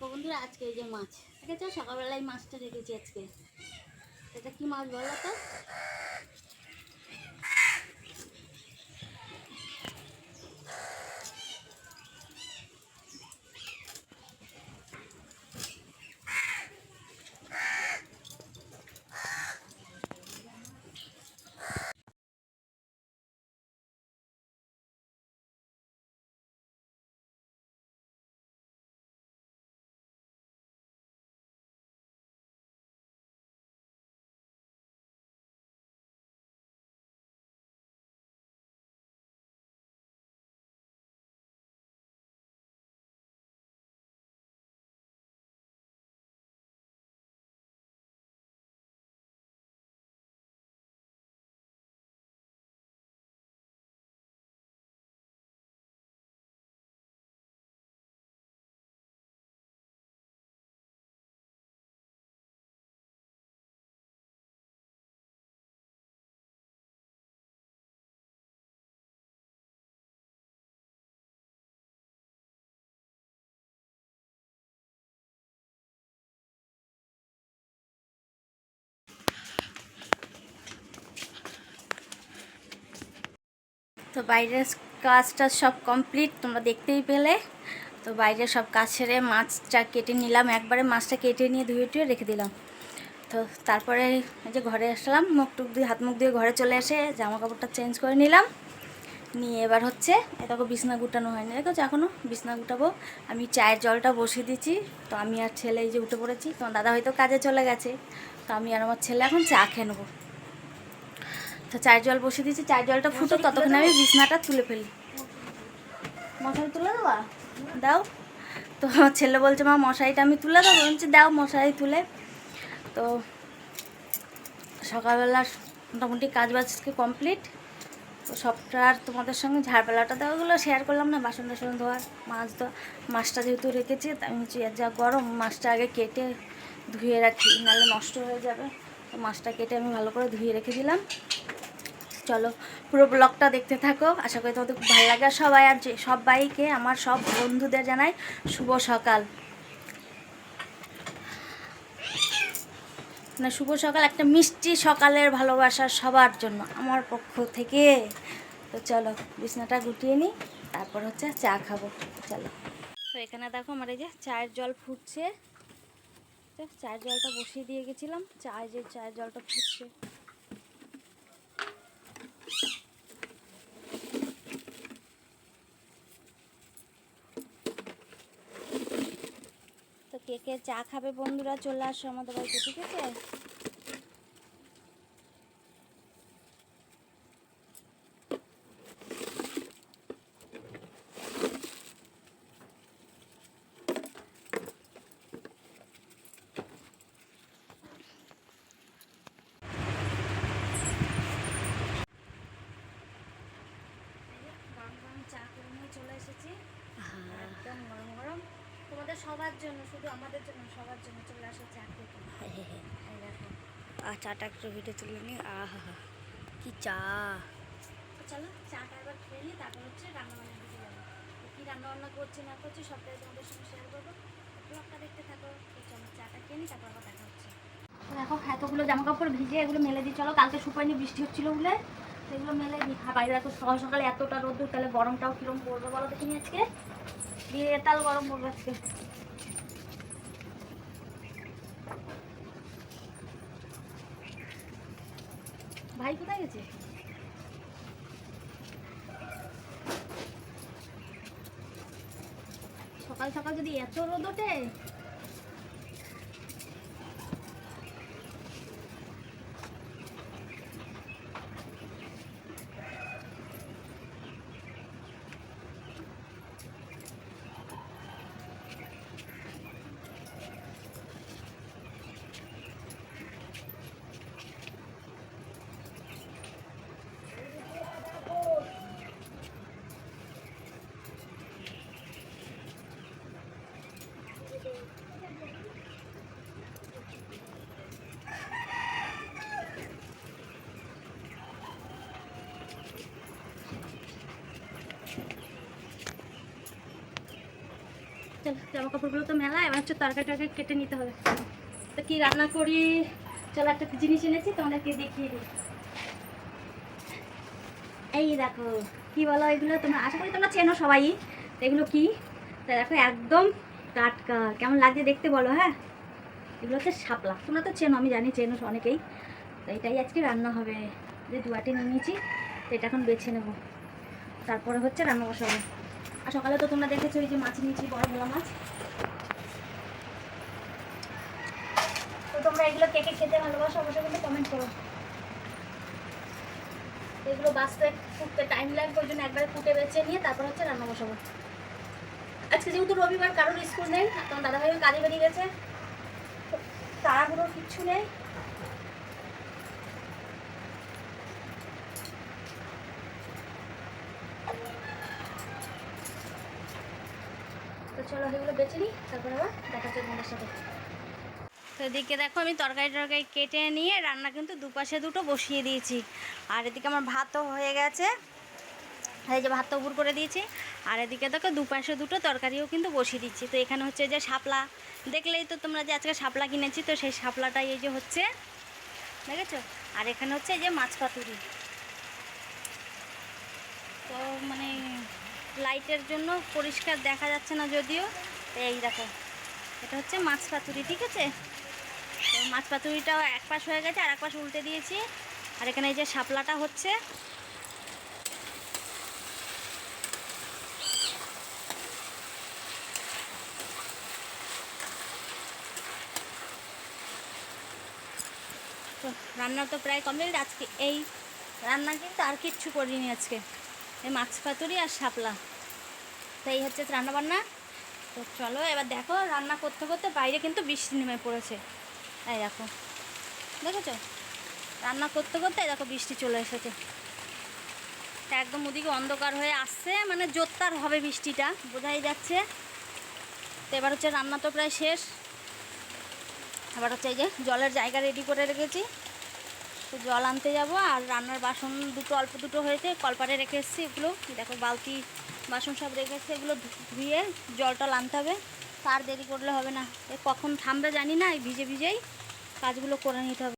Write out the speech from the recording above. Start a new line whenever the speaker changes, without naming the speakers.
বন্ধুরা, আজকে এই যে মাছ আছে? সকালবেলায় মাছটা রেখেছি আজকে। এটা কি মাছ বলো তো? তো বাইরের কাজটা সব কমপ্লিট তোমরা দেখতেই পেলে। তো বাইরে সব কাজ সেরে মাছটা কেটে নিলাম। একবারে মাছটা কেটে নিয়ে ধুয়ে টুয়ে রেখে দিলাম। তো তারপরে যে ঘরে আসলাম, মুখ টুক দিয়ে, হাত মুখ দিয়ে ঘরে চলে এসে জামা কাপড়টা চেঞ্জ করে নিলাম। নিয়ে এবার হচ্ছে এটাকে বিছনা গুটানো হয়নি দেখো এখনও বিছনা গুটাবো। আমি চায়ের জলটা বসিয়ে দিচ্ছি তো আমি আর ছেলে এই যে উঠে পড়েছি। তোমার দাদা হয়তো কাজে চলে গেছে। তো আমি আর আমার ছেলে এখন চা খেয়ে নেব। তো চায়ের জল বসিয়ে দিচ্ছি চায়ের জলটা ফুটো ততক্ষণ আমি বিছনাটা তুলে ফেলি। মশারি তুলে দেওয়া দাও। তো ছেলে বলছে মা মশারিটা আমি তুলে দেবো। বলছি দাও মশারি তুলে। তো সকালবেলা মোটামুটি কাজ বাজকে কমপ্লিট। তো সবটা আর তোমাদের সঙ্গে ঝাড়বেলাটা দেওয়াগুলো শেয়ার করলাম না বাসন টাসন ধোয়ার মাছ ধোয়া। মাছটা যেহেতু রেখেছি আমি হচ্ছে যা গরম মাছটা আগে কেটে ধুয়ে রাখি নাহলে নষ্ট হয়ে যাবে। তো মাছটা কেটে আমি ভালো করে ধুয়ে রেখে দিলাম। চলো পুরো ব্লগটা দেখতে থাকো। আশা করি তোমাদের খুব ভালো লাগে। সবাই আর যে সবাইকে, আমার সব বন্ধুদের জানাই শুভ সকাল। না শুভ সকাল, একটা মিষ্টি সকালের ভালোবাসা সবার জন্য, আমার পক্ষ থেকে। তো চলো, বিছনাটা গুটিয়ে নিই, তারপর হচ্ছে চা খাব। চলো। তো এখানে দেখো আমার এই যে চায়ের জল ফুটছে। চায়ের জলটা বসিয়ে দিয়ে গেছিলাম। চায় যে চায়ের জলটা ফুটছে। কে কে চা খাবে বন্ধুরা? চলে আসো আমাদের বাড়িতে ঠিক আছে গরম গরম চা করে নিয়ে চলে এসেছি একদম গরম গরম তোমাদের সবার জন্য শুধু আমাদের জন্য সবার জন্য চলে আসে চা খেতে।
আর চাটা একটু ভিডিও তুলে নি। আহা কি চা।
চলো চাটা এবার খেয়ে নিই তারপর হচ্ছে রান্না বান্না দিতে যাব কী রান্না বান্না করছি না করছি সবটাই তোমাদের সঙ্গে শেয়ার করব। ব্লগটা দেখতে থাকো চলো চাটা খেয়ে নিই তারপর আবার দেখা হচ্ছে। তো দেখো এতগুলো জামা কাপড় ভিজে এগুলো মেলে দিই। চলো কালকে শুকায়নি বৃষ্টি হচ্ছিল বলে সেগুলো মেলে দিই। আর বাইরে দেখো সকাল সকালে এতটা রোদ্দুর তাহলে গরমটাও কীরকম পড়বে বলো দেখিনি আজকে? দিয়ে তাল গরম পড়বে আজকে। ভাই কোথায় গেছে? সকাল সকাল যদি এত রোদ ওঠে জামা কাপড়গুলো তো মেলা এবার হচ্ছে তরকারি টরকারি কেটে নিতে হবে। তো কি রান্না করি? চলো, একটা জিনিস এনেছি, তোমাদেরকে দেখিয়ে দিই। এই দেখো, কি বলো এগুলো? তোমরা আশা করি তোমরা চেনো সবাই। এগুলো কি? তা দেখো, একদম টাটকা। কেমন লাগছে দেখতে বলো হ্যাঁ? এগুলো হচ্ছে শাপলা। তোমরা তো চেনো, আমি জানি চেনো অনেকেই। তো এটাই আজকে রান্না হবে। যে দুয়াটি নিয়ে নিয়েছি, তো এটা এখন বেছে নেব। তারপরে হচ্ছে রান্না বসাবো। আর সকালে তো তোমরা দেখেছ এই যে মাছ নিয়েছি বড় ভোলা মাছ। তো তোমরা এগুলো কে কে খেতে ভালোবাসো অবশ্যই কিন্তু কমেন্ট করো। এগুলো বাঁচতে ফুটতে টাইম লাগবে, ওই জন্য একবারে ফুটে বেছে নিয়ে তারপর হচ্ছে রান্না বসাবো। আজকে যেহেতু রবিবার, কারোর স্কুল নেই তোমার দাদাভাইও কাজে বেরিয়ে গেছে, তো তাড়াহুড়োর কিচ্ছু নেই। চলো এগুলো বেছে নিই, তারপর দেখা তোমাদের সাথে। তো এদিকে দেখো আমি তরকারি টরকারি কেটে নিয়ে রান্না কিন্তু দুপাশে দুটো বসিয়ে দিয়েছি। আর এদিকে আমার ভাতও হয়ে গেছে। এই যে ভাতটা উপর করে দিয়েছি। আর এদিকে দেখো দুপাশে দুটো তরকারিও কিন্তু বসিয়ে দিচ্ছি। তো এখানে হচ্ছে যে শাপলা। দেখলেই তো তোমরা যে আজকে শাপলা কিনেছি, তো সেই শাপলাটাই এই যে হচ্ছে। দেখেছ? আর এখানে হচ্ছে এই যে মাছ পাতুরি। তো মানে লাইটের জন্য পরিষ্কার দেখা যাচ্ছে না যদিও। এই দেখো, এটা হচ্ছে মাছ পাতুরি, ঠিক আছে? মাছ পাতুরিটাও এক পাশ হয়ে গেছে, আর এক পাশ উল্টে দিয়েছি। আর এখানে এই যে শাপলাটা হচ্ছে। রান্না তো প্রায় কমপ্লিট আজকে এই রান্না কিন্তু আর কিচ্ছু করিনি আজকে। এই মাছ পাতুরি আর শাপলা। তো এই হচ্ছে রান্নাবান্না। তো চলো এবার দেখো রান্না করতে করতে বাইরে কিন্তু বৃষ্টি নেমে পড়েছে। এই দেখো। দেখেছ? রান্না করতে করতে দেখো বৃষ্টি চলে এসেছে। তা একদম ওদিকে অন্ধকার হয়ে আসছে মানে জোরদার হবে বৃষ্টিটা, বোঝাই যাচ্ছে। তো এবার হচ্ছে রান্না তো প্রায় শেষ। এবার হচ্ছে এই যে জলের জায়গা রেডি করে রেখেছি। তো জল আনতে যাব, আর রান্নার বাসন দুটো, অল্প দুটো হয়েছে, কলপাটে রেখে এসেছি এগুলো। দেখো, বালতি বাসন সব রেখে এসেছে, এগুলো ধুয়ে জলটা আনতে হবে। তার দেরি করলে হবে না। কখন থামবে জানি না, এই ভিজে ভিজেই কাজগুলো করে নিতে হবে।